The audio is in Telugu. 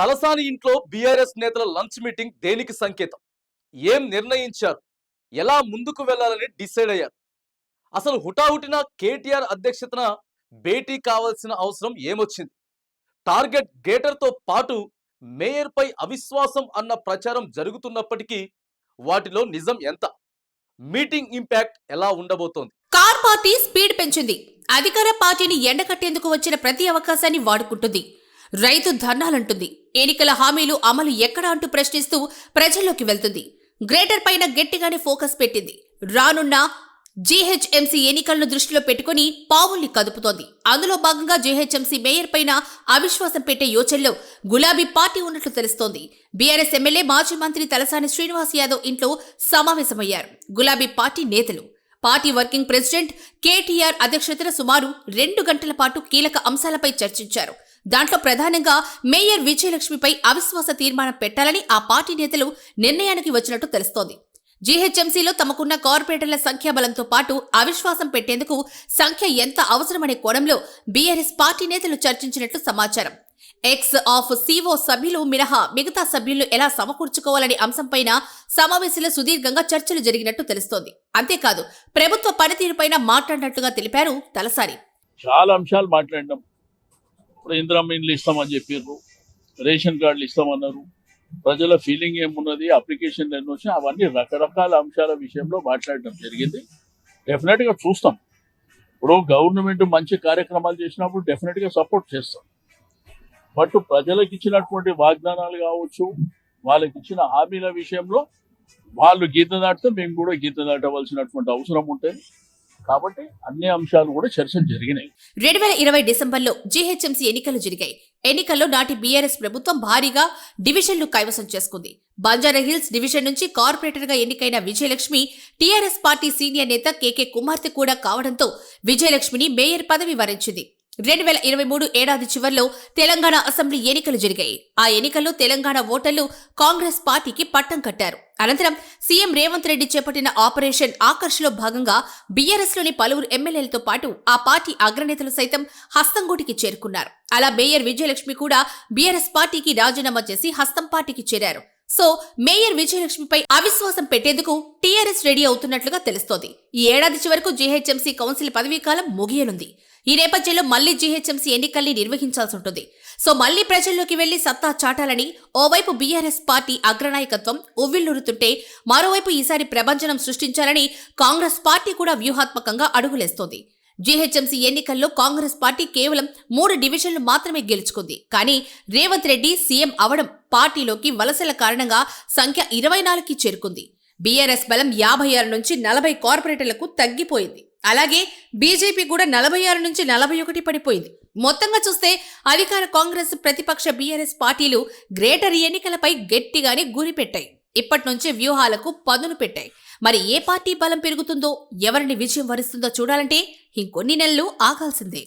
తలసాని ఇంట్లో బీఆర్ఎస్ నేతల లంచ్ మీటింగ్ దేనికి సంకేతం? ఏం నిర్ణయించారు? ఎలా ముందుకు వెళ్ళాలని డిసైడ్ అయ్యారు? అసలు హుటాహుటిన కేటీఆర్ అధ్యక్షతన భేటీ కావాల్సిన అవసరం ఏమొచ్చింది? టార్గెట్ గేటర్తో పాటు మేయర్పై అవిశ్వాసం అన్న ప్రచారం జరుగుతున్నప్పటికీ వాటిలో నిజం ఎంత? మీటింగ్ ఇంపాక్ట్ ఎలా ఉండబోతోంది? కార్ పార్టీ స్పీడ్ పెంచింది. అధికార పార్టీని ఎండకట్టేందుకు వచ్చిన ప్రతి అవకాశాన్ని వాడుకుంటుంది. రైతు ధర్నాలంటుంది. ఎన్నికల హామీలు అమలు ఎక్కడ అంటూ ప్రశ్నిస్తూ ప్రజల్లోకి వెళ్తుంది. గ్రేటర్ పైన గట్టిగానే ఫోకస్ పెట్టింది. రానున్న జీహెచ్ఎంసీ ఎన్నికలను దృష్టిలో పెట్టుకుని పావుల్ని కదుపుతోంది. అందులో భాగంగా జీహెచ్ఎంసీ మేయర్ పైన అవిశ్వాసం పెట్టే యోచనలో గులాబీ పార్టీ ఉన్నట్లు తెలుస్తోంది. బీఆర్ఎస్ ఎమ్మెల్యే మాజీ మంత్రి తలసాని శ్రీనివాస్ యాదవ్ ఇంట్లో సమావేశమయ్యారు. గులాబీ పార్టీ నేతలు. పార్టీ వర్కింగ్ ప్రెసిడెంట్ కేటీఆర్ అధ్యక్షతన సుమారు రెండు గంటల పాటు కీలక అంశాలపై చర్చించారు. దాంట్లో ప్రధానంగా మేయర్ విజయలక్ష్మిపై అవిశ్వాస తీర్మానం పెట్టాలని ఆ పార్టీ నేతలు నిర్ణయానికి వచ్చినట్టు తెలుస్తోంది. జీహెచ్ఎంసీలో తమకున్న కార్పొరేటర్ల సంఖ్యాబలంతో పాటు అవిశ్వాసం పెట్టేందుకు సంఖ్య ఎంత అవసరమనే కోణంలో బీఆర్ఎస్ పార్టీ నేతలు చర్చించినట్లు సమాచారం. ఎక్స్ ఆఫ్ సిఓ సభ్యులు మినహా మిగతా సభ్యులు ఎలా సమకూర్చుకోవాలనే అంశంపైన సమావేశంలో సుదీర్ఘంగా చర్చలు జరిగినట్టు తెలుస్తోంది. అంతేకాదు ప్రభుత్వ పనితీరుపైన మాట్లాడినట్లుగా తెలిపారు తలసారి చాలా అంశాలు మాట్లాడినాం. ఇప్పుడు ఇందిరమ్మ ఇండ్లు ఇస్తామని చెప్పారు రేషన్ కార్డులు ఇస్తామన్నారు. ప్రజల ఫీలింగ్ ఏమున్నది? అప్లికేషన్లు ఎన్ని వచ్చినాయి అవన్నీ రకరకాల అంశాల విషయంలో మాట్లాడడం జరిగింది. డెఫినెట్గా చూస్తాం. ఇప్పుడు గవర్నమెంట్ మంచి కార్యక్రమాలు చేసినప్పుడు డెఫినెట్గా సపోర్ట్ చేస్తాం. బట్ ప్రజలకు ఇచ్చినటువంటి వాగ్దానాలు కావచ్చు వాళ్ళకి ఇచ్చిన హామీల విషయంలో వాళ్ళు గీత దాటితే మేము కూడా గీత దాటవలసినటువంటి అవసరం ఉంటుంది. కాబట్టి అన్ని అంశాలు కూడా చర్చలు జరిగినాయి. రెండు వేల ఇరవై డిసెంబర్లో జీహెచ్ఎంసీ ఎన్నికలు జరిగాయి. ఎన్నికల్లో నాటి బీఆర్ఎస్ ప్రభుత్వం భారీగా డివిజన్లు కైవసం చేసుకుంది. బంజారాహిల్స్ డివిజన్ నుంచి కార్పొరేటర్గా ఎన్నికైన విజయలక్ష్మి టీఆర్ఎస్ పార్టీ సీనియర్ నేత కేకే కుమార్తె కూడా కావడంతో విజయలక్ష్మిని మేయర్ పదవి వరించింది. రెండు వేల ఇరవై మూడు ఏడాది చివరిలో తెలంగాణ అసెంబ్లీ ఎన్నికలు జరిగాయి. ఆ ఎన్నికల్లో తెలంగాణ ఓటర్లు కాంగ్రెస్ పార్టీకి పట్టం కట్టారు. అనంతరం సీఎం రేవంత్ రెడ్డి చేపట్టిన ఆపరేషన్ ఆకర్ష్లో భాగంగా బీఆర్ఎస్లోని పలువురు ఎమ్మెల్యేలతో పాటు ఆ పార్టీ అగ్రనేతలు సైతం హస్తంగూటికి చేరుకున్నారు. అలా మేయర్ విజయలక్ష్మి కూడా బీఆర్ఎస్ పార్టీకి రాజీనామా చేసి హస్తం పార్టీకి చేరారు. సో మేయర్ విజయలక్ష్మిపై అవిశ్వాసం పెట్టేందుకు టీఆర్ఎస్ రెడీ అవుతున్నట్లుగా తెలుస్తోంది. ఈ ఏడాది చివరకు జీహెచ్ఎంసీ కౌన్సిల్ పదవీకాలం ముగియనుంది. ఈ నేపథ్యంలో మళ్ళీ జీహెచ్ఎంసీ ఎన్నికల్ని నిర్వహించాల్సి ఉంటుంది. సో మళ్ళీ ప్రజల్లోకి వెళ్ళి సత్తా చాటాలని ఓవైపు బీఆర్ఎస్ పార్టీ అగ్రనాయకత్వం ఉవ్విళ్ళూరుతుంటే మరోవైపు ఈసారి ప్రభంజనం సృష్టించాలని కాంగ్రెస్ పార్టీ కూడా వ్యూహాత్మకంగా అడుగులేస్తోంది. జీహెచ్ఎంసీ ఎన్నికల్లో కాంగ్రెస్ పార్టీ కేవలం మూడు డివిజన్లు మాత్రమే గెలుచుకుంది. కానీ రేవంత్ రెడ్డి సీఎం అవడం పార్టీలోకి వలసల కారణంగా సంఖ్య ఇరవై నాలుగుకి చేరుకుంది. బీఆర్ఎస్ బలం యాభై ఆరు నుంచి నలభై కార్పొరేటర్లకు తగ్గిపోయింది. అలాగే బీజేపీ కూడా నలభై ఆరు నుంచి నలభై ఒకటి పడిపోయింది. మొత్తంగా చూస్తే అధికార కాంగ్రెస్ ప్రతిపక్ష బీఆర్ఎస్ పార్టీలు గ్రేటర్ ఎన్నికలపై గట్టిగానే గురి పెట్టాయి. ఇప్పటి నుంచే వ్యూహాలకు పదును పెట్టాయి. మరి ఏ పార్టీ బలం పెరుగుతుందో ఎవరిని విజయం వరిస్తుందో చూడాలంటే ఇంకొన్ని నెలలు ఆగాల్సిందే.